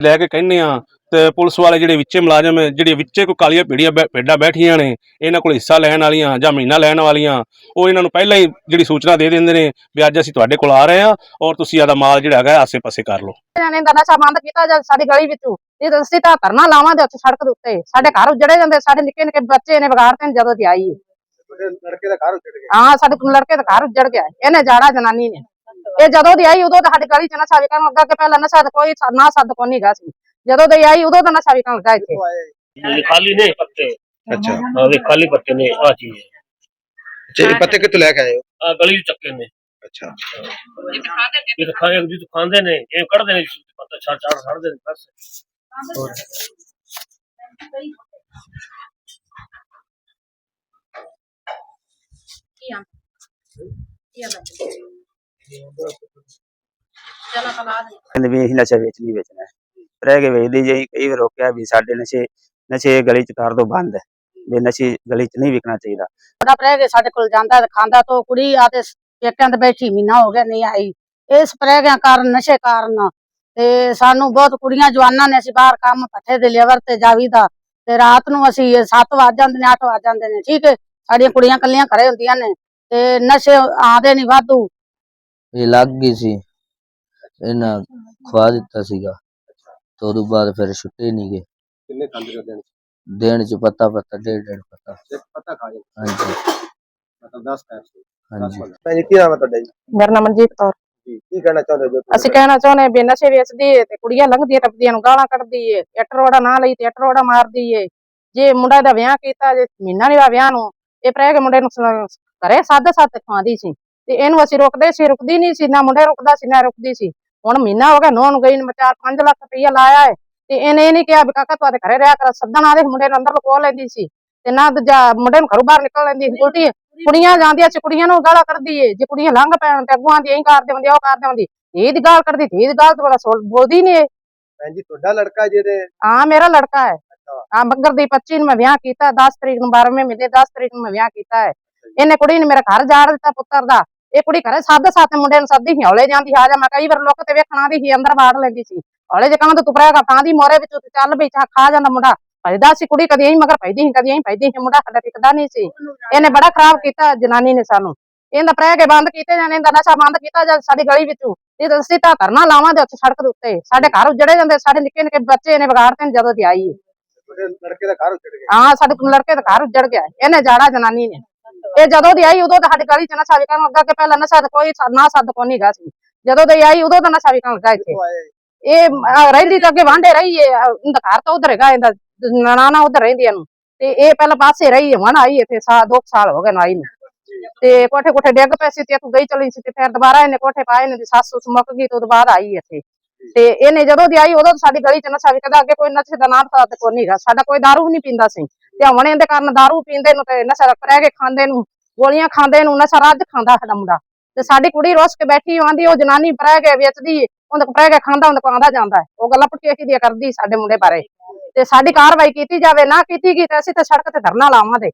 ਲੈ ਕੇ ਕਹਿੰਦੇ ਆ ਤੇ ਪੁਲਿਸ ਵਾਲੇ ਜਿਹੜੇ ਵਿੱਚੇ ਮੁਲਾਜ਼ਮ ਹੈ ਜਿਹੜੇ ਵਿੱਚੇ ਕੋਈ ਕਾਲੀਆਂ ਪੀੜੀਆਂ ਭੇਡਾਂ ਬੈਠੀਆਂ ਨੇ ਇਹਨਾਂ ਕੋਲ ਹਿੱਸਾ ਲੈਣ ਵਾਲੀਆਂ ਜਾਂ ਮਹੀਨਾ ਲੈਣ ਵਾਲੀਆਂ ਉਹ ਇਹਨਾਂ ਨੂੰ ਪਹਿਲਾਂ ਹੀ ਜਿਹੜੀ ਸੂਚਨਾ ਦੇ ਦਿੰਦੇ ਨੇ ਵੀ ਅੱਜ ਅਸੀਂ ਤੁਹਾਡੇ ਕੋਲ ਆ ਰਹੇ ਹਾਂ ਔਰ ਤੁਸੀਂ ਆਦਾ ਮਾਲ ਜਿਹੜਾ ਹੈਗਾ ਆਸੇ-ਪਾਸੇ ਕਰ ਲਓ ਨੇ ਦਾ ਨਸ਼ਾ ਬੰਦ ਕੀਤਾ ਜਾਂ ਸਾਡੀ ਗਲੀ ਵਿੱਚੋਂ ਇਹ ਤਾਂ ਅਸੀਂ ਤਾਂ ਧਰਨਾ ਲਾਵਾਂਗੇ ਉੱਥੇ ਸੜਕ ਦੇ ਉੱਤੇ ਸਾਡੇ ਘਰ ਉਜੜੇ ਜਾਂਦੇ ਸਾਡੇ ਨਿੱਕੇ ਨਿੱਕੇ ਬੱਚੇ ਨੇ ਵਿਗਾੜਤੇ ਨੇ ਜਦੋਂ ਦੀ ਆਈ ਹੈ। ਲੜਕੇ ਦਾ ਘਰ ਉੱਜੜ ਗਿਆ ਹਾਂ ਸਾਡੇ ਲੜਕੇ ਦਾ ਘਰ ਉਜੜ ਗਿਆ। ਇਹਨੇ ਜਾੜਾ ਜਨਾਨੀ ਨੇ ਇਹ ਜਦੋਂ ਦੀ ਆਈ ਉਦੋਂ ਤਾਂ ਸਾਡੀ ਗਲੀ ਚ ਨਸ਼ਾ ਵਿਕਣ ਲੱਗਾ ਕਿ ਪਹਿਲਾਂ ਨਸ਼ਾ ਤਾਂ ਕੋਈ ਸਾ- ਨਾ ਸੱਦ ਕੋ ਨਹੀਂ ਗਾ ਸੀ ਜਦੋਂ ਦੀ ਆਈ ਉਦੋਂ ਤਾਂ ਨਸ਼ਾ ਵਿਕਣ ਲੱਗਾ ਇੱਥੇ ਕਿੱਥੋਂ ਆਏ ये खाली नहीं पत्ते ਅੱਛਾ हाँ ये खाली पत्ते नहीं आ चीज है ਅੱਛਾ ਇਹ ਪੱਤੇ ਕਿੱਥੋਂ ਲੈ ਕੇ ਆਏ ਹੋ आ गली चक्के ने ਅੱਛਾ ये तो खाए जी तो खांदे ने ये कर देने पत्ता चार चार साड़ देने बस ਕਹਿੰਦੇ ਵੀ ਅਸੀਂ ਨਸ਼ਾ ਵੇਚ ਨਹੀਂ ਵੇਚਣਾ। ਰਹਿ ਕੇ ਵੇਚਦੇ ਜੀ ਕਈ ਵਾਰ ਰੋਕਿਆ ਵੀ ਸਾਡੇ ਨਸ਼ੇ ਨਸ਼ੇ ਗਲੀ ਚ ਕਰ ਦੋ ਬੰਦ, ਵੀ ਨਸ਼ੇ ਗਲੀ ਚ ਨਹੀਂ ਵਿਕਣਾ ਚਾਹੀਦਾ। ਬੜਾ ਰਹਿ ਕੇ ਸਾਡੇ ਕੋਲ ਜਾਂਦਾ ਖਾਂਦਾ ਤੋਂ ਕੁੜੀ ਆ ਤੇ ਪੇਕਿਆਂ ਤੇ ਬੈਠੀ, ਮਹੀਨਾ ਹੋ ਗਿਆ ਨਹੀਂ ਆਈ। ਇਹ ਸਪਰੇਆਂ ਕਾਰਨ, ਨਸ਼ੇ ਕਾਰਨ ਤੇ ਸਾਨੂੰ ਬਹੁਤ ਕੁੜੀਆਂ, ਜਵਾਨਾਂ ਨੇ ਅਸੀਂ ਬਾਹਰ ਕੰਮ ਪੱਠੇ ਦੇ ਲੇਵਰ ਤੇ ਜਾਵੀਦਾ ਤੇ ਰਾਤ ਨੂੰ ਅਸੀਂ 7 ਵਜ ਜਾਂਦੇ ਨੇ 8 ਵਜ ਜਾਂਦੇ ਨੇ, ਠੀਕ ਹੈ? ਸਾਡੀਆਂ ਕੁੜੀਆਂ ਕੱਲੀਆਂ ਘਰੇ ਹੁੰਦੀਆਂ ਨੇ ਤੇ ਨਸ਼ੇ ਆਦੇ ਨਹੀਂ ਵਾਧੂ। ਇਹ ਲੱਗ ਗਈ ਸੀ। ਇਹਨਾਂ ਖਵਾ ਦਿੱਤਾ ਸੀਗਾ। ਤੇ ਉਦੋਂ ਬਾਅਦ ਫਿਰ ਛੁੱਟੇ ਨਹੀਂ ਗਏ। ਕਿੰਨੇ ਦੇਣ ਚ ਪੱਤਾ ਪੱਤਾ ਡੇਢ ਡੇਢ ਪੱਤਾ। ਇੱਕ ਪੱਤਾ ਖਾ ਜਾਂਦੇ। ਹਾਂਜੀ। ਮਤਲਬ 10 ਪੈਸੇ ਹਾਂਜੀ। ਭੈਣ ਜੀ ਕੀ ਨਾਮ ਹੈ ਤੁਹਾਡਾ ਜੀ? ਮੇਰਾ ਨਾਮ ਮਨਜੀਤ ਕੌਰ। ਜੀ ਕੀ ਕਹਿਣਾ ਚਾਹੁੰਦੇ ਹੋ ਜੋ ਤੁਸੀਂ? ਅਸੀਂ ਕਹਿਣਾ ਚਾਹੁੰਦੇ ਵੀ ਨਸ਼ੇ ਵੇਚਦੀ ਏ ਤੇ ਕੁੜੀਆਂ ਲੰਘਦੀਆਂ ਟੱਪਦੀਆਂ ਨੂੰ ਗਾਲਾਂ ਕੱਢਦੀ ਏ। ਇੱਟ ਰੋੜਾ ਨਾ ਲਈ ਤੇ ਇੱਟ ਰੋੜਾ ਮਾਰਦੀ ਏ। ਜੇ ਮੁੰਡਾ ਦਾ ਵਿਆਹ ਕੀਤਾ ਜੇ ਮਹੀਨਾ ਨਹੀਂ ਹੋਇਆ ਵਿਆਹ ਨੂੰ ਇਹ ਪ੍ਰੈ ਕੇ ਮੁੰਡੇ ਨੂੰ ਘਰੇ ਸਾਦਾ ਸਾਦ ਖਵਾਉਂਦੀ ਸੀ। ਤੇ ਇਹਨੂੰ ਅਸੀਂ ਰੁਕਦੇ ਸੀ ਰੁਕਦੀ ਨਹੀਂ ਸੀ ਨਾ ਮੁੰਡੇ ਰੁਕਦਾ ਸੀ ਨਾ ਰੁਕਦੀ ਸੀ। ਹੁਣ ਮਹੀਨਾ ਹੋ ਗਿਆ ਨੂੰ ਗਈ ਨੂੰ 4-5 ਲੱਖ ਰੁਪਈਆ ਲਾਇਆ ਏ। ਤੇ ਇਹਨੇ ਇਹ ਨਹੀਂ ਕਿਹਾ ਵੀ ਕਾਕਾ ਤੁਹਾਡੇ ਘਰੇ ਰਿਹਾ ਕਰ ਸੱਦਣ ਆਦੇ ਮੁੰਡੇ ਨੂੰ ਅੰਦਰ ਲਕੋ ਲੈਂਦੀ ਸੀ। ਤੇ ਨਾ ਦੂਜਾ ਮੁੰਡੇ ਨੂੰ ਘਰੋਂ ਬਾਹਰ ਨਿਕਲ ਲੈਂਦੀ ਸੀ ਉਲਟੀ ਕੁੜੀਆਂ ਜਾਂਦੀਆਂ ਸੀ ਕੁੜੀਆਂ ਨੂੰ ਗਾਲਾਂ ਕੱਢਦੀ ਏ। ਜੇ ਕੁੜੀਆਂ ਲੰਘ ਪੈਣ ਤੇ ਅੱਗੋਂ ਆਂਦੀ ਐਂ ਕਰਦੇ ਹੁੰਦੀ ਉਹ ਕਰਦੇ ਹੁੰਦੀ ਇਹ ਦੀ ਗਾਲ ਤੇ ਇਹ ਦੀ ਗਾਲ ਤੇ ਬੜਾ ਬੋਲਦੀ ਨਹੀਂ ਭੈਣ ਜੀ ਤੁਹਾਡਾ ਲੜਕਾ ਜਿਹਦੇ ਹਾਂ ਮੇਰਾ ਲੜਕਾ ਹੈ ਹਾਂ ਬੱਗਰ ਦੀ 25 ਨੂੰ ਮੈਂ ਵਿਆਹ ਕੀਤਾ 10 ਤਰੀਕ ਨੂੰ 12ਵੇਂ ਮਹੀਨੇ 10 ਤਰੀਕ ਨੂੰ ਮੈਂ ਵਿਆਹ ਕੀਤਾ ਹੈ ਇਹਨੇ ਕੁੜੀ ਨੇ ਮੇਰਾ ਘਰ ਜਾੜ ਦਿੱਤਾ ਪੁੱਤਰ ਦਾ। ਇਹ ਕੁੜੀ ਘਰੇ ਸਾਦੇ ਸਾਥੇ ਮੁੰਡੇ ਨੂੰ ਸੱਦੀ ਸੀ ਹੌਲੇ ਜਾਂਦੀ ਆ ਜਾ। ਮੈਂ ਕਈ ਵਾਰ ਲੋਕ ਤੇ ਵੇਖਣਾ ਦੀ ਸੀ ਅੰਦਰ ਵਾੜ ਲੈਂਦੀ ਸੀ। ਹੌਲੇ ਜੇ ਕਹਿੰਦਾ ਤੂੰ ਪ੍ਰੇਗਾ ਤਾਂ ਦੀ ਮੋਰੇ ਵਿੱਚ ਚੱਲ ਵੀ ਖਾ ਜਾਂਦਾ ਮੁੰਡਾ। ਭਜਦਾ ਸੀ ਕੁੜੀ ਕਦੀ ਐਂ ਮਗਰ ਭਜਦੀ ਸੀ ਕਦੀ ਐਂ ਭਜਦੀ ਸੀ ਮੁੰਡਾ ਸਾਡਾ ਟਿਕਦਾ ਨਹੀਂ ਸੀ। ਇਹਨੇ ਬੜਾ ਖਰਾਬ ਕੀਤਾ ਜਨਾਨੀ ਨੇ ਸਾਨੂੰ। ਇਹਦਾ ਪ੍ਰੈ ਕੇ ਬੰਦ ਕੀਤੇ ਜਾਣੇ ਇਹਦਾ ਨਸ਼ਾ ਬੰਦ ਕੀਤਾ ਜਾ ਸਾਡੀ ਗਲੀ ਵਿੱਚੋਂ। ਇਹ ਤਾਂ ਅਸੀਂ ਤਾਂ ਧਰਨਾ ਲਾਵਾਂਗੇ ਉੱਥੇ ਸੜਕ ਦੇ ਉੱਤੇ। ਸਾਡੇ ਘਰ ਉਜੜੇ ਜਾਂਦੇ ਸਾਡੇ ਨਿੱਕੇ ਨਿੱਕੇ ਬੱਚੇ ਨੇ ਵਿਗਾੜਤੇ ਨੇ ਜਦੋਂ ਦੀ ਆਈ ਹੈ ਲੜਕੇ ਦਾ ਘਰ ਉੱਜੜ ਗਿਆ। ਹਾਂ ਸਾਡੇ ਲੜਕੇ ਦਾ ਘਰ ਉੱਜੜ ਗਿਆ। ਹੈ। ਇਹਨੇ ਜਾੜਾ ਜਨਾਨੀ ਨੇ। ਇਹ ਜਦੋਂ ਦੀ ਆਈ ਉਦੋਂ ਤਾਂ ਸਾਡੀ ਗਲੀ ਚ ਨਸ਼ਾ ਵਿਕਣ ਲੱਗਾ ਕਿ ਪਹਿਲਾਂ ਨਸ਼ਾ ਤਾਂ ਕੋਈ ਨਾ ਸੱਦ ਕੋ ਨਹੀਂ ਗਾ ਸੀ। ਜਦੋਂ ਦੀ ਆਈ ਉਦੋਂ ਤਾਂ ਨਸ਼ਾ ਵਿਕਣ ਲੱਗਾ ਇੱਥੇ। ਇਹ ਰਹਿੰਦੀ ਤਾਂ ਅੱਗੇ ਵਾਂਡੇ ਰਹੀ ਏ ਅਹ, ਇਹਦਾ ਘਰ ਤਾਂ ਉਧਰ ਹੈਗਾ ਇਹਦਾ ਨਨਾਣਾ ਉਧਰ ਰਹਿੰਦੀ ਇਹਨੂੰ। ਤੇ ਇਹ ਪਹਿਲਾਂ ਪਾਸੇ ਰਹੀ ਹੈ ਹੁਣ ਆਈ ਇੱਥੇ ਸਾ ਦੋ ਕੁ ਸਾਲ ਹੋ ਗਏ ਨਾ ਆਈ ਨੂੰ। ਤੇ ਕੋਠੇ ਕੋਠੇ ਡਿੱਗ ਪਏ ਸੀ ਤੇ ਇੱਥੋਂ ਗਈ ਚਲੀ ਸੀ ਤੇ ਫਿਰ ਦੁਬਾਰਾ ਇਹਨੇ ਕੋਠੇ ਪਾਏ ਨੇ ਤੇ ਸੱਸ ਸੁਸ ਮੁੱਕ ਗਈ ਤੇ ਤੋਂ ਬਾਅਦ ਆਈ ਇੱਥੇ। ਤੇ ਇਹਨੇ ਜਦੋਂ ਦੀ ਆਈ, ਉਦੋਂ ਸਾਡੀ ਗਲੀ ਚ ਨਸ਼ਾ ਵਿਕਦਾ ਅੱਗੇ ਕੋਈ ਨਸ਼ੇ ਦਾ ਨਾਮ ਤਾਂ ਤੇ ਕੋਈ ਨਹੀਂਗਾ ਸਾਡਾ ਕੋਈ ਦਾਰੂ ਵੀ ਨਹੀਂ ਪੀਂਦਾ ਸੀ। ਤੇ ਹੁਣ ਇਹਦੇ ਕਾਰਨ ਦਾਰੂ ਪੀਂਦੇ ਨੂੰ ਤੇ ਨਸ਼ਾ ਰਹਿ ਕੇ ਖਾਂਦੇ ਨੂੰ, ਗੋਲੀਆਂ ਖਾਂਦੇ ਨੂੰ, ਨਸ਼ਾ ਰੱਜ ਖਾਂਦਾ ਸਾਡਾ ਮੁੰਡਾ। ਤੇ ਸਾਡੀ ਕੁੜੀ ਰੁੱਸ ਕੇ ਬੈਠੀ ਆਂਦੀ, ਉਹ ਜਨਾਨੀ ਪਰਹਿ ਕੇ ਵੇਚਦੀ ਉਹਦੇ ਕੋਲ ਪਰਹਿ ਕੇ ਖਾਂਦਾ, ਉਹਦੇ ਕੋਲ ਆਂਦਾ ਜਾਂਦਾ ਉਹ ਗੱਲਾਂ ਪੁੱਠੀਆਂ ਕਿਹਦੀਆਂ ਕਰਦੀ ਸਾਡੇ ਮੁੰਡੇ ਬਾਰੇ। ਤੇ ਸਾਡੀ ਕਾਰਵਾਈ ਕੀਤੀ ਜਾਵੇ, ਨਾ ਕੀਤੀ ਗਈ ਤੇ ਅਸੀਂ ਤਾਂ ਸੜਕ ਤੇ ਧਰਨਾ ਲਾਵਾਂਗੇ।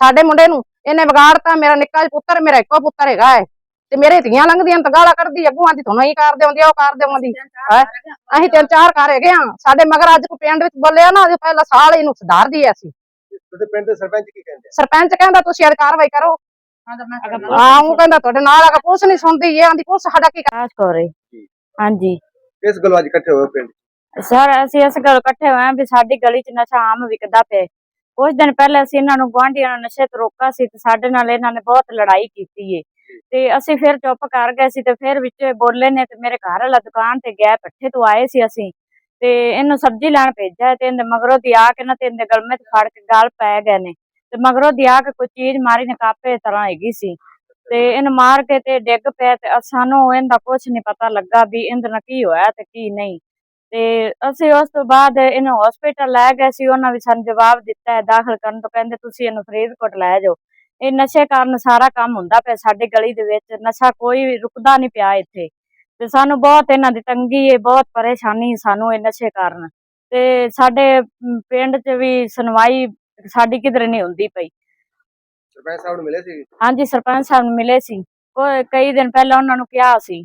ਸਾਡੇ ਮੁੰਡੇ ਨੂੰ ਇਹਨੇ ਵਿਗਾੜਤਾ, ਮੇਰਾ ਨਿੱਕਾ ਪੁੱਤਰ, ਮੇਰਾ ਇੱਕੋ ਪੁੱਤਰ ਹੈਗਾ ਹੈ ਤੇ ਮੇਰੇ ਧੀਆਂ ਲੰਘਦੀਆਂ ਤਾਂ ਗਾਲਾਂ ਕੱਢਦੀ ਅੱਗੋਂ ਆਂਦੀ ਤੁਹਾਨੂੰ ਹੀ ਕਰ ਦਿਉਂਦੀ ਉਹ ਕਰ ਦਿਉਂਦੀ ਹੈਂ। ਅਸੀਂ ਤਿੰਨ ਚਾਰ ਘਰ ਹੈਗੇ ਆ। ਸਾਡੇ ਮਗਰ ਅੱਜ ਕੋ ਪਿੰਡ ਵਿੱਚ ਬੋਲਿਆ ਨਾ ਅੱਜ ਪਹਿਲਾ ਸਾਲ ਇਹਨੂੰ ਸੁਧਾਰਦੀ ਐ ਅਸੀਂ। ਤੁਹਾਡੇ ਪਿੰਡ ਦੇ ਸਰਪੰਚ ਕੀ ਕਹਿੰਦੇ ਆ? ਸਰਪੰਚ ਕਹਿੰਦਾ ਤੁਸੀਂ ਅੱਜ ਕਾਰਵਾਈ ਕਰੋ। ਹਾਂ ਉਹ ਕਹਿੰਦਾ ਤੁਹਾਡੇ ਨਾਲ ਆ ਕੇ ਪੁਲਿਸ ਨਹੀਂ ਸੁਣਦੀ ਇਹ ਆਂਦੀ ਪੁਲਿਸ ਸਾਡਾ ਕੀ ਰਾਜ ਕੌਰੇ। ਹਾਂਜੀ। ਕਿਸ ਗੱਲੋਂ ਅੱਜ ਇਕੱਠੇ ਹੋਏ ਪਿੰਡ ਸਰ ਅਸੀਂ ਇਸ ਗੱਲ ਇਕੱਠੇ ਹੋਏ ਹਾਂ ਵੀ ਸਾਡੀ ਗਲੀ 'ਚ ਨਸ਼ਾ ਆਮ ਵਿਕਦਾ ਪਿਆ। ਕੁਝ ਦਿਨ ਪਹਿਲਾਂ ਅਸੀਂ ਇਹਨਾਂ ਨੂੰ ਗੁਆਂਢੀਆਂ ਨੂੰ ਨਸ਼ੇ ਤੋਂ ਰੋਕਾ ਸੀ ਤੇ ਸਾਡੇ ਨਾਲ ਇਹਨਾਂ ਨੇ ਬਹੁਤ ਲੜਾਈ ਕੀਤੀ ਏ। ਤੇ ਅਸੀਂ ਫਿਰ ਚੁੱਪ ਕਰ ਗਏ ਸੀ ਤੇ ਫਿਰ ਵਿੱਚ ਬੋਲੇ ਨੇ ਤੇ ਮੇਰੇ ਘਰ ਵਾਲਾ ਦੁਕਾਨ ਤੇ ਗਿਆ ਪੱਠੇ ਤੋਂ ਆਏ ਸੀ ਅਸੀਂ ਤੇ ਇਹਨੂੰ ਸਬਜ਼ੀ ਲੈਣ ਭੇਜਿਆ ਤੇ ਇਹਦੇ ਮਗਰੋਂ ਦੀ ਆ ਕੇ ਨਾ ਤੇ ਇਹਦੇ ਗਲਮੇ 'ਚ ਫੜ ਕੇ ਗਲ ਪੈ ਗਏ ਨੇ ਤੇ ਮਗਰੋਂ ਦੀ ਆ ਕੇ ਕੋਈ ਚੀਜ਼ ਮਾਰੀ ਨੇ ਕਾਪੇ ਤਰ੍ਹਾਂ ਹੈਗੀ ਸੀ ਤੇ ਇਹਨੂੰ ਮਾਰ ਕੇ ਤੇ ਡਿੱਗ ਪਿਆ ਤੇ ਅ- ਸਾਨੂੰ ਇਹਦਾ ਕੁਝ ਨਹੀਂ ਪਤਾ ਲੱਗਾ ਵੀ ਇਹਦੇ ਨਾਲ ਕੀ ਹੋਇਆ ਤੇ ਕੀ ਨਹੀਂ ਤੇ ਅਸੀਂ ਉਸ ਤੋਂ ਬਾਅਦ ਇਹਨੂੰ ਹਸਪੀਟਲ ਲੈ ਗਏ ਸੀ, ਉਹਨਾਂ ਵੀ ਸਾਨੂੰ ਜਵਾਬ ਦਿੱਤਾ ਹੈ ਦਾਖਲ ਕਰਨ ਤੋਂ, ਕਹਿੰਦੇ ਤੁਸੀਂ ਇਹਨੂੰ ਫਰੀਦਕੋਟ ਲੈ ਜਾਓ। ਇਹ ਨਸ਼ੇ ਕਾਰਨ ਸਾਰਾ ਕੰਮ ਹੁੰਦਾ ਪਿਆ ਸਾਡੀ ਗਲੀ ਦੇ ਵਿੱਚ ਨਸ਼ਾ ਕੋਈ ਵੀ ਰੁਕਦਾ ਨਹੀਂ ਪਿਆ ਇੱਥੇ। ਤੇ ਸਾਨੂੰ ਬਹੁਤ ਇਹਨਾਂ ਦੀ ਤੰਗੀ ਹੈ ਬਹੁਤ ਪਰੇਸ਼ਾਨੀ ਸਾਨੂੰ ਇਹ ਨਸ਼ੇ ਕਾਰਨ। ਤੇ ਸਾਡੇ ਪਿੰਡ 'ਚ ਵੀ ਸੁਣਵਾਈ ਸਾਡੀ ਕਿਧਰੇ ਨਹੀਂ ਹੁੰਦੀ ਪਈ। ਸਰਪੰਚ ਸਾਹਿਬ ਨੂੰ ਮਿਲੇ ਸੀ? ਹਾਂਜੀ ਸਰਪੰਚ ਸਾਹਿਬ ਨੂੰ ਮਿਲੇ ਸੀ। ਕੋਈ ਕਈ ਦਿਨ ਪਹਿਲਾਂ ਉਹਨਾਂ ਨੂੰ ਕਿਹਾ ਸੀ।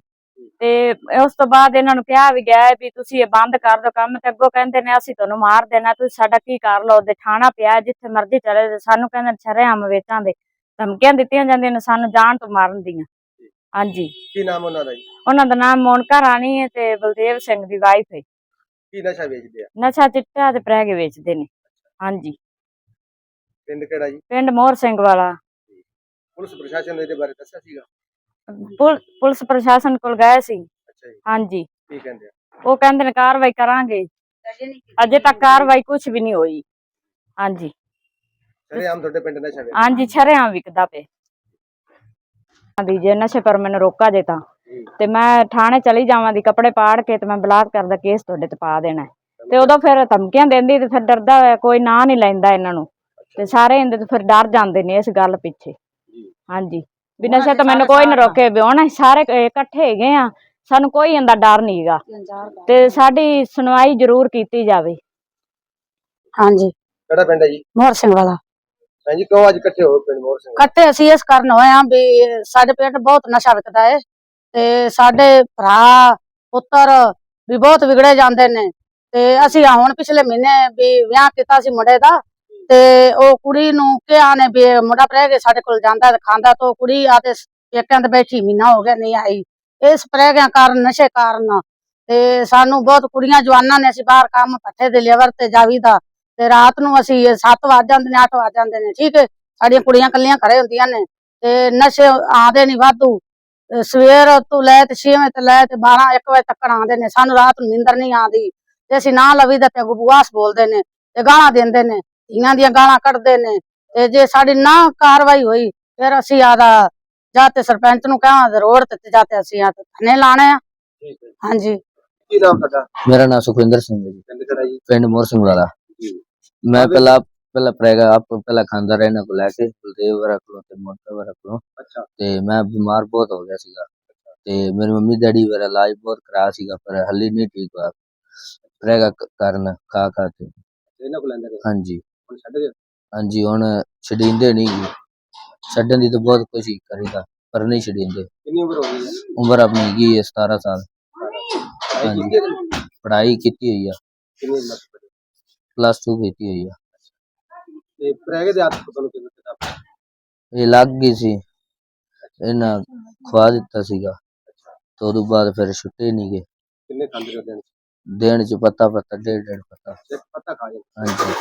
ਤੇ ਉਸ ਤੋਂ ਬਾਅਦ ਇਹਨਾਂ ਨੂੰ ਕਿਹਾ ਵੀ ਗਿਆ ਵੀ ਤੁਸੀਂ ਇਹ ਬੰਦ ਕਰ ਦਿਓ ਕੰਮ ਤੇ ਅੱਗੋਂ ਕਹਿੰਦੇ ਨੇ ਅਸੀਂ ਤੁਹਾਨੂੰ ਮਾਰ ਦੇਣਾ ਤੁਸੀਂ ਸਾਡਾ ਕੀ ਕਰ ਲਓ? ਤੇ ਥਾਣਾ ਪਿਆ ਜਿੱਥੇ ਮਰਜ਼ੀ ਚਲੇ ਜਾਓ। ਸਾਨੂੰ ਕਹਿੰਦੇ ਸ਼ਰੇਆਮ ਵੇਚਾਂ ਦੇ। ਧਮਕੀਆਂ ਦਿੱਤੀਆਂ ਜਾਂਦੀਆਂ ਨੇ ਸਾਨੂੰ ਜਾਣ ਤੋਂ ਮਾਰਨ ਦੀਆਂ। ਹਾਂਜੀ। ਕੀ ਨਾਮ ਉਹਨਾਂ ਦਾ ਜੀ? ਉਹਨਾਂ ਦਾ ਨਾਮ ਮੋਨਕਾ ਰਾਣੀ ਹੈ ਤੇ ਬਲਦੇਵ ਸਿੰਘ ਦੀ ਵਾਈਫ ਹੈ। ਕੀ ਨਸ਼ਾ ਵੇਚਦੇ ਆ? ਨਸ਼ਾ ਚਿੱਟਾ ਤੇ ਪ੍ਰੈਗ ਵੇਚਦੇ ਨੇ। ਹਾਂਜੀ। ਪਿੰਡ ਕਿਹੜਾ ਜੀ? ਪਿੰਡ ਮੋਹਰ ਸਿੰਘ ਵਾਲਾ। ਪੁਲਿਸ ਪ੍ਰਸ਼ਾਸਨ ਇਹਦੇ ਬਾਰੇ ਦੱਸਿਆ ਸੀਗਾ? ਪੁਲ- ਪੁਲਿਸ ਪ੍ਰਸ਼ਾਸਨ ਕੋਲ ਗਏ ਸੀ। ਅੱਛਾ ਜੀ। ਹਾਂਜੀ। ਕੀ ਕਹਿੰਦੇ ਆ? ਉਹ ਕਹਿੰਦੇ ਨੇ ਕਾਰਵਾਈ ਕਰਾਂਗੇ। ਅਜੇ ਤੱਕ ਕਾਰਵਾਈ ਕੁਝ ਵੀ ਨਹੀਂ ਹੋਈ। ਹਾਂਜੀ। ਸਾਰੇ ਆਮ ਤੁਹਾਡੇ ਪਿੰਡ ਨਸ਼ਾ ਵੇਚਦੇ ਹਾਂਜੀ ਛਰਿਆਂ ਵਿਕਦਾ ਪਏ ਹਾਂਜੀ ਜੇ ਨਸ਼ੇ ਪਰ ਮੈਨੂੰ ਰੋਕਾ ਜੇ ਤਾਂ। ਤੇ ਮੈਂ ਥਾਣੇ ਚਲੀ ਜਾਵਾਂ ਦੀ ਕੱਪੜੇ ਪਾੜ ਕੇ ਤੇ ਮੈਂ ਬਲਾਤਕਾਰ ਦਾ ਕੇਸ ਤੁਹਾਡੇ ਤੇ ਪਾ ਦੇਣਾ। ਹੈ। ਤੇ ਉਦੋਂ ਫਿਰ ਧਮਕੀਆਂ ਦਿੰਦੀ ਤੇ ਫਿਰ ਡਰਦਾ ਹੋਇਆ ਕੋਈ ਨਾਂ ਨਹੀਂ ਲੈਂਦਾ ਇਹਨਾਂ ਨੂੰ। ਤੇ ਸਾਰੇ ਇਹਦੇ ਤੇ ਫਿਰ ਡਰ ਜਾਂਦੇ ਨੇ ਇਸ ਗੱਲ ਪਿੱਛੇ। ਹਾਂਜੀ। ਵੀ ਨਸ਼ੇ ਤਾਂ ਮੈਨੂੰ ਕੋਈ ਨਾ ਰੋਕੇ ਵੀ ਹੁਣ ਅਸੀਂ ਸਾਰੇ ਇਕੱਠੇ ਹੈਗੇ ਆ ਸਾਨੂੰ ਕੋਈ ਇਹਦਾ ਡਰ ਨਹੀਂਗਾ ਤੇ ਸਾਡੀ ਸੁਣਵਾਈ ਜ਼ਰੂਰ ਕੀਤੀ ਜਾਵੇ। ਹਾਂਜੀ। ਕਿਹੜਾ ਪਿੰਡ ਹੈ ਜੀ? ਮੋਹਰ ਸਿੰਘ ਵਾਲਾ। ਭੈਣ ਜੀ ਕਿਉਂ ਅੱਜ ਇਕੱਠੇ ਹੋਏ ਪਿੰਡ ਮੋਹਰ ਸਿੰਘ ਇਕੱਠੇ ਅਸੀਂ ਇਸ ਕਾਰਨ ਹੋਏ ਆ ਵੀ ਸਾਡੇ ਪਿੰਡ ਬਹੁਤ ਨਸ਼ਾ ਵਿਕਦਾ ਹੈ ਤੇ ਸਾਡੇ ਭਰਾ ਪੁੱਤਰ ਵੀ ਬਹੁਤ ਵਿਗੜੇ ਜਾਂਦੇ ਨੇ। ਤੇ ਅਸੀਂ ਹੁਣ ਪਿਛਲੇ ਮਹੀਨੇ ਵੀ ਵਿਆਹ ਕੀਤਾ ਸੀ ਮੁੰਡੇ ਦਾ ਤੇ ਉਹ ਕੁੜੀ ਨੂੰ ਕਿਹਾ ਨੇ ਵੀ ਮੁੰਡਾ ਪ੍ਰੈ ਕੇ ਸਾਡੇ ਕੋਲ ਜਾਂਦਾ ਤੇ ਖਾਂਦਾ ਤਾਂ ਉਹ ਕੁੜੀ ਆ ਤੇ ਪੇਕਿਆਂ ਤੇ ਬੈਠੀ ਮਹੀਨਾ ਹੋ ਗਿਆ ਨਹੀਂ ਆਈ। ਇਸ ਪ੍ਰੈਗਿਆਂ ਕਾਰਨ, ਨਸ਼ੇ ਕਾਰਨ ਤੇ ਸਾਨੂੰ ਬਹੁਤ ਕੁੜੀਆਂ ਜਵਾਨਾਂ ਨੇ ਅਸੀਂ ਬਾਹਰ ਕੰਮ ਪੱਠੇ ਦੇ ਲੇਵਰ ਤੇ ਜਾਵੀਦਾ ਤੇ ਰਾਤ ਨੂੰ ਅਸੀਂ 7 ਵਜ ਜਾਂਦੇ ਨੇ 8 ਵਜ ਜਾਂਦੇ ਨੇ, ਠੀਕ ਹੈ? ਸਾਡੀਆਂ ਕੁੜੀਆਂ ਕੱਲੀਆਂ ਘਰੇ ਹੁੰਦੀਆਂ ਨੇ ਤੇ ਨਸ਼ੇ ਆਦੇ ਨਹੀਂ ਵਾਧੂ। ਸਵੇਰ ਤੋਂ ਲੈ ਤੇ 6 ਵਜੇ ਤੋਂ ਲੈ ਤੇ 12 1 ਵਜੇ ਤੱਕ ਆਉਂਦੇ ਨੇ, ਸਾਨੂੰ ਰਾਤ ਨੂੰ ਨੀਂਦਰ ਨਹੀਂ ਆਉਂਦੀ ਤੇ ਅਸੀਂ ਨਾ ਲਵੀ ਦਾ ਤੇ ਬੁਆਸ ਬੋਲਦੇ ਨੇ ਤੇ ਗਾਲਾਂ ਦਿੰਦੇ ਨੇ। ਧੀਆਂ ਦੀਆਂ ਗਾਲਾਂ ਕੱਢਦੇ ਨੇ ਤੇ ਜੇ ਸਾਡੀ ਨਾ ਕਾਰਵਾਈ ਹੋਈ ਫਿਰ ਅਸੀਂ ਆਦਾ ਜਾਂ ਤੇ ਸਰਪੰਚ ਨੂੰ ਕਹਾਂਗੇ ਰੋਡ ਤੇ ਜਾਂ ਤੇ ਅਸੀਂ ਆ ਥਾਣੇ ਲਾਣੇ ਆ। ਹਾਂਜੀ। ਕੀ ਨਾਮ ਤੁਹਾਡਾ? ਮੇਰਾ ਨਾਮ ਸੁਖਵਿੰਦਰ ਸਿੰਘ ਹੈ ਜੀ। ਪਿੰਡ ਕਿਹੜਾ ਜੀ? ਪਿੰਡ ਮੋਹਰ ਸਿੰਘ ਵਾਲਾ। ਜੀ। ਮੈਂ ਪਹਿਲਾਂ ਪਹਿਲਾਂ ਪ੍ਰੈਗਾ ਆਪ ਪਹਿਲਾਂ ਖਾਂਦਾ ਰਹਿਣਾ ਕੋ ਲੈ ਕੇ ਬਲਦੇਵ ਵਰਾ ਕੋਲੋਂ ਤੇ ਮੋਟਾ ਵਰਾ ਕੋਲੋਂ। ਅੱਛਾ। ਤੇ ਮੈਂ ਬਿਮਾਰ ਬਹੁਤ ਹੋ ਗਿਆ ਸੀਗਾ। ਤੇ ਮੇਰੀ ਮੰਮੀ ਡੈਡੀ ਮੇਰਾ ਇਲਾਜ ਬਹੁਤ ਕਰਾਇਆ ਸੀਗਾ ਪਰ ਹੱਲੀ ਨਹੀਂ ਠੀਕ ਹੋਇਆ। ਪ੍ਰੈਗਾ ਕ- ਕਾਰਨ ਖਾ ਖਾ ਕੇ। ਤੇ ਇਹਨਾਂ ਕੋਲ ਲੈਂਦੇ ਹਾਂਜੀ। ਹੁਣ ਛੱਡ ਗਏ? ਹਾਂਜੀ ਹੁਣ ਛਡੀਂਦੇ ਨਹੀਂ ਗੇ। ਛੱਡਣ ਦੀ ਤਾਂ ਬਹੁਤ ਕੋਸ਼ਿਸ਼ ਕਰੀਦਾ ਪਰ ਨਹੀਂ ਛਡੀਂਦੇ। ਕਿੰਨੀ ਉਮਰ ਹੋ ਗਈ ਹੈ ਉਮਰ ਆਪਣੀ ਹੈਗੀ ਹੈ 17 ਸਾਲ। ਪੜ੍ਹਾਈ ਹਾਂਜੀ। ਕੀਤੀ ਹੈ ਕਿ ਨਹੀਂ? ਪੜ੍ਹਾਈ ਕੀਤੀ ਹੋਈ ਆ। ਕਿੰਨੀ ਉਮਰ ਤੱਕ ਪੜ੍ਹੀ? ਪਲੱਸ 2 ਕੀਤੀ ਹੋਈ ਆ। ਤੇ ਪ੍ਰੈਗੇ ਦੇ ਹੱਥ ਤੁਹਾਨੂੰ ਕਿਵੇਂ ਪਤਾ ਇਹ ਲੱਗ ਗਈ ਸੀ। ਇਹਨਾਂ ਖਵਾ ਦਿੱਤਾ ਸੀਗਾ। ਤੇ ਉਦੋਂ ਬਾਅਦ ਫਿਰ ਛੁੱਟੇ ਨਹੀਂ ਗਏ। ਕਿੰਨੇ ਖਾਂਦੇ ਰਹੇ ਦਿਨ ਚ? ਦੇਣ ਚ ਪਤਾ ਪਤਾ ਡੇਢ ਡੇਢ ਪਤਾ। ਇੱਕ ਪੱਤਾ ਖਾ ਜਾਂਦੇ। ਹਾਂਜੀ।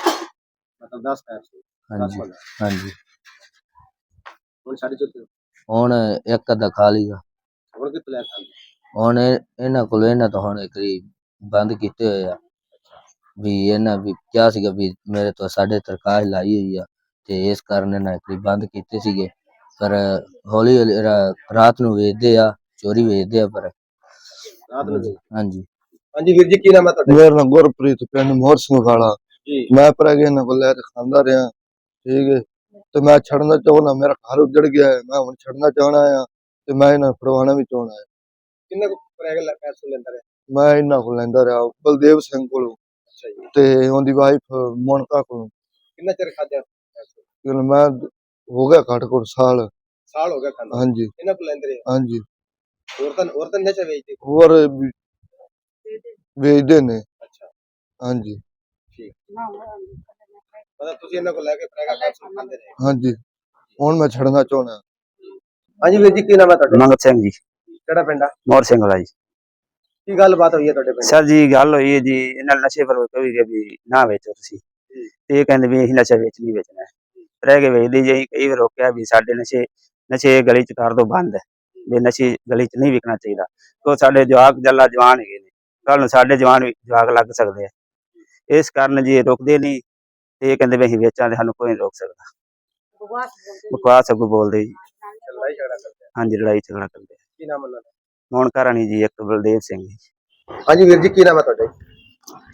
ਮਤਲਬ 10 ਪੈਸੇ ਦਸ ਹਾਂਜੀ ਪੰਦਰਾਂ। ਹਾਂਜੀ। ਹੁਣ ਸਾਡੇ ਚੁੱਕੇ ਹੁਣ ਇੱਕ ਅੱਧਾ ਖਾ ਲਈਗਾ ਹੁਣ ਕਿੱਥੇ ਲੈ ਖਾਂਦੇ ਹੁਣ ਇਹ- ਇਹਨਾਂ ਕੋਲ ਇਹਨਾਂ ਤੋਂ ਹੁਣ ਇੱਕ ਵਾਰੀ ਬੰਦ ਕੀਤੇ ਹੋਏ ਆ। ਵੀ ਇਹਨਾਂ ਵੀ ਕਿਹਾ ਸੀਗਾ ਵੀ ਮੇਰੇ ਤੋਂ ਸਾਡੇ ਤਰਕਾਸ਼ ਲਾਈ ਹੋਈ ਆ ਤੇ ਇਸ ਕਾਰਨ ਇਹਨਾਂ ਵਾਰੀ ਬੰਦ ਕੀਤੇ ਸੀਗੇ। ਪਰ ਹੌਲੀ ਹੌਲੀ ਰਾ- ਰਾਤ ਨੂੰ ਵੇਚਦੇ ਆ ਚੋਰੀ ਵੇਚਦੇ ਆ ਪਰ ਰਾਤ ਨੂੰ ਜੀ। ਹਾਂਜੀ। ਹਾਂਜੀ ਵੀਰ ਜੀ ਕੀ ਨਾਮ ਹੈ ਤੁਹਾਡਾ? ਮੇਰਾ ਨਾਮ ਗੁਰਪ੍ਰੀਤ ਪਿੰਡ ਮੋਹਰ ਸਿੰਘ ਵਾਲਾ। ਮੈਂ ਪ੍ਰਗੇ ਇਹਨਾਂ ਕੋਲ ਲੈ ਕੇ ਖਾਂਦਾ ਰਿਹਾ। ਠੀਕ ਹੈ ਤੇ ਮੈਂ ਛੱਡਣਾ ਚਾਹੁੰਦਾ ਮੇਰਾ ਘਰ ਉੱਜੜ ਗਿਆ ਹੈ ਮੈਂ ਹੁਣ ਛੱਡਣਾ ਚਾਹਣਾ ਆ ਤੇ ਮੈਂ ਇਹਨਾਂ ਨੂੰ ਫੜਵਾਉਣਾ ਵੀ ਚਾਹਣਾ ਹੈ ਕਿੰਨੇ ਕੁ ਪ੍ਰੈਗ ਪੈਸੇ ਲੈਂਦਾ ਰਿਹਾ? ਮੈਂ ਇਹਨਾਂ ਕੋਲ ਲੈਂਦਾ ਰਿਹਾ ਬਲਦੇਵ ਸਿੰਘ ਕੋਲੋਂ। ਤੇ ਉਹਦੀ ਵਾਈਫ ਮੋਨਕਾ ਕੋਲੋਂ। ਕਿੰਨਾ ਚਿਰ ਖਾਦਿਆ ਚਲੋ ਮੈਂ ਹੋ ਗਿਆ ਘੱਟ ਕੋਲ ਸਾਲ। ਸਾਲ ਹੋ ਗਿਆ ਖਾਂਦਾ ਹਾਂਜੀ। ਇਹਨਾਂ ਕੋਲ ਲੈਂਦੇ ਰਹੇ? ਹਾਂਜੀ। ਹੋਰ ਤਾਂ ਹੋਰ ਤਾਂ ਨਸ਼ਾ ਵੇਚਦੇ? ਹੋਰ ਵੇਚਦੇ ਨੇ। ਅੱਛਾ। ਹਾਂਜੀ। ਮਤਲਬ ਤੁਸੀਂ ਇਹਨਾਂ ਕੋਲ ਲੈ ਕੇ ਪ੍ਰੈਗਾ ਪੈਸੇ ਖਾਂਦੇ ਰਹੇ। ਹਾਂਜੀ। ਹੁਣ ਮੈਂ ਛੱਡਣਾ ਚਾਹੁੰਦਾ। ਹਾਂਜੀ ਵੀਰ ਜੀ ਕੀ ਨਾਮ ਹੈ ਤੁਹਾਡਾ? ਮੰਗਤ ਸਿੰਘ ਜੀ। ਕਿਹੜਾ ਪਿੰਡ ਆ? ਮੋਹਰ ਸਿੰਘ ਵਾਲਾ ਜੀ। ਕੀ ਗੱਲਬਾਤ ਹੋਈ ਹੈ ਤੁਹਾਡੇ ਪਿੰਡ? ਸਰ ਜੀ ਗੱਲ ਹੋਈ ਹੈ ਜੀ ਇਹਨਾਂ ਨੂੰ ਨਸ਼ੇ ਪਰ ਕੋਈ ਗਿਆ ਵੀ ਨਾ ਵੇਚੋ ਤੁਸੀਂ। ਤੇ ਇਹ ਕਹਿੰਦੇ ਵੀ ਅਸੀਂ ਨਸ਼ਾ ਵੇਚ ਨਹੀਂ ਵੇਚਣਾ। ਰਹਿ ਕੇ ਵੇਚਦੇ ਜੀ ਅਸੀਂ ਕਈ ਵਾਰ ਰੋਕਿਆ ਵੀ ਸਾਡੇ ਨਸ਼ੇ ਨਸ਼ੇ ਗਲੀ ਚ ਕਰ ਦੋ ਬੰਦ ਵੀ ਨਸ਼ੇ ਗਲੀ ਚ ਨਹੀਂ ਵਿਕਣਾ ਚਾਹੀਦਾ। ਕਿਉਂ ਸਾਡੇ ਜਵਾਕ ਜੱਲਾ ਜਵਾਨ ਹੈਗੇ ਨੇ। ਕੱਲ ਨੂੰ ਸਾਡੇ ਜਵਾਨ ਵੀ ਜਵਾਕ ਲੱਗ ਸਕਦੇ ਆ। ਇਸ ਕਾਰਨ ਜੀ ਇਹ ਰੁਕਦੇ ਨਹੀਂ ਤੇ ਇਹ ਕਹਿੰਦੇ ਵੀ ਅਸੀਂ ਵੇਚਾਂਗੇ ਸਾਨੂੰ ਕੋਈ ਨਹੀਂ ਰੋਕ ਸਕਦਾ। ਬਕਵਾਸ ਅੱਗੋਂ ਬੋਲਦੇ ਜੀ। ਲੜਾਈ ਝਗੜਾ ਕਰਦੇ ਆ। ਹਾਂਜੀ ਲੜਾਈ ਝਗੜਾ ਕਰਦੇ ਕੀ ਨਾਮ ਉਹਨਾਂ ਦਾ? ਹੁਣ ਕਰਾਣੀ ਜੀ ਇੱਕ ਬਲਦੇਵ ਸਿੰਘ ਜੀ। ਹਾਂਜੀ ਵੀਰ ਜੀ ਕੀ ਨਾਮ ਹੈ ਤੁਹਾਡਾ ਜੀ?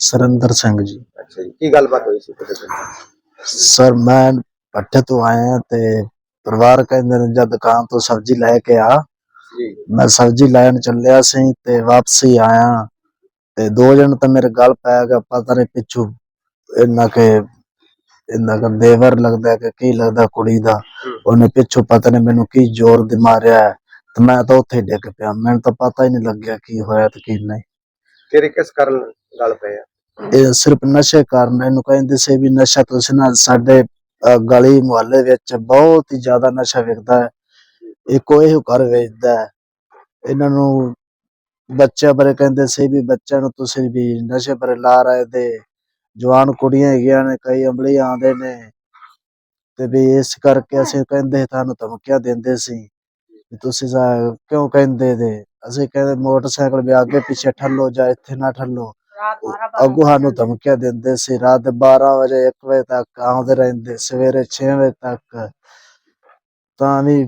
ਸਰਿੰਦਰ ਸਿੰਘ ਜੀ। ਅੱਛਾ ਜੀ ਕੀ ਗੱਲਬਾਤ ਹੋਈ ਸੀ ਤੁਹਾਡੇ ਪਿੰਡ ਸਰ ਮੈਂ ਪੱਠੇ ਤੋਂ ਆਇਆ ਤੇ ਪਰਿਵਾਰ ਕਹਿੰਦੇ ਨੇ ਜਦ ਦੁਕਾਨ ਤੋਂ ਸਬਜ਼ੀ ਲੈ ਕੇ ਆ ਜੀ। ਮੈਂ ਸਬਜ਼ੀ ਲੈਣ ਚੱਲਿਆ ਸੀ ਤੇ ਵਾਪਸੀ ਆਇਆ ਤੇ ਦੋ ਜਣ ਤਾਂ ਮੇਰੇ ਗੱਲ ਪੈ ਗਿਆ ਪਤਾ ਨਹੀਂ ਪਿੱਛੋਂ ਇਹਨਾਂ ਕੇ ਇਹਨਾਂ ਦਾ ਦੇਵਰ ਲੱਗਦਾ ਕਿ ਕੀ ਲੱਗਦਾ ਕੁੜੀ ਦਾ। ਉਹਨੇ ਪਿੱਛੋਂ ਪਤਾ ਨਹੀਂ ਮੈਨੂੰ ਕੀ ਜ਼ੋਰ ਦੀ ਮਾਰਿਆ ਤੇ ਮੈਂ ਤਾਂ ਉੱਥੇ ਡਿੱਗ ਪਿਆ। ਮੈਨੂੰ ਤਾਂ ਪਤਾ ਹੀ ਨਹੀਂ ਲੱਗਿਆ ਕੀ ਹੋਇਆ ਤੇ ਕੀ ਨਹੀਂ। ਕਿਹੜੇ ਕਿਸ ਕਾਰਨ ਗੱਲ ਪਏ ਆ? ਇਹ ਸਿਰਫ ਨਸ਼ੇ ਕਾਰਨ ਇਹਨੂੰ ਕਹਿੰਦੇ ਸੀ ਵੀ ਨਸ਼ਾ ਤੁਸੀਂ ਨਾ ਸਾਡੇ ਗਲੀ ਮੁਹੱਲੇ ਵਿੱਚ ਬਹੁਤ ਹੀ ਜ਼ਿਆਦਾ ਨਸ਼ਾ ਵਿਕਦਾ ਹੈ। ਇਹ ਕੋਈ ਘਰ ਵੇਚਦਾ ਹੈ। ਇਹਨਾਂ ਨੂੰ ਬੱਚਿਆਂ ਬਾਰੇ ਕਹਿੰਦੇ ਸੀ ਵੀ ਬੱਚਿਆਂ ਨੂੰ ਤੁਸੀਂ ਵੀ ਨਸ਼ੇ ਬਾਰੇ ਲਾ ਰਹੇ ਦੇ। ਜਵਾਨ ਕੁੜੀਆਂ ਹੈਗੀਆਂ ਨੇ ਕਈ ਅਮਲੀ ਆਉਂਦੇ ਨੇ। ਤੇ ਵੀ ਇਸ ਕਰਕੇ ਅਸੀਂ ਕਹਿੰਦੇ ਤੁਹਾਨੂੰ ਧਮਕੀਆਂ ਦਿੰਦੇ ਸੀ ਵੀ ਤੁਸੀਂ ਸਾ- ਕਿਉਂ ਕਹਿੰਦੇ ਦੇ? ਅਸੀਂ ਕਹਿੰਦੇ ਮੋਟਰਸਾਈਕਲ ਵੀ ਅੱਗੇ ਪਿੱਛੇ ਠੱਲੋ ਜਾਂ ਇੱਥੇ ਨਾ ਠੱਲੋ। ਅੱਗੋਂ ਸਾਨੂੰ ਧਮਕੀਆਂ ਦਿੰਦੇ ਸੀ ਰਾਤ ਦੇ 12 ਵਜੇ 1 ਵਜੇ ਤੱਕ ਆਉਂਦੇ ਰਹਿੰਦੇ ਸਵੇਰੇ 6 ਵਜੇ ਤੱਕ। ਤਾਂ ਵੀ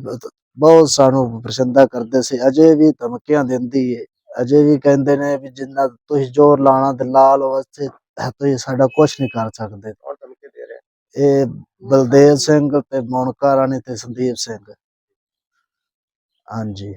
ਬਹੁਤ ਸਾਨੂੰ ਪਰਸੰਦਾ ਕਰਦੇ ਸੀ ਅਜੇ ਵੀ ਧਮਕੀਆਂ ਦਿੰਦੀ ਏ। ਅਜੇ ਵੀ ਕਹਿੰਦੇ ਨੇ ਵੀ ਜਿੰਨਾ ਤੁਸੀਂ ਜ਼ੋਰ ਲਾਣਾ ਤੇ ਲਾ ਲਓ ਅਸੀਂ ਤੁਸੀਂ ਸਾਡਾ ਕੁਝ ਨਹੀਂ ਕਰ ਸਕਦੇ। ਕੌਣ ਧਮਕੀ ਦੇ ਰਿਹਾ? ਇਹ ਬਲਦੇਵ ਸਿੰਘ ਤੇ ਮੋਨਕਾ ਰਾਣੀ ਤੇ ਸੰਦੀਪ ਸਿੰਘ। ਹਾਂਜੀ।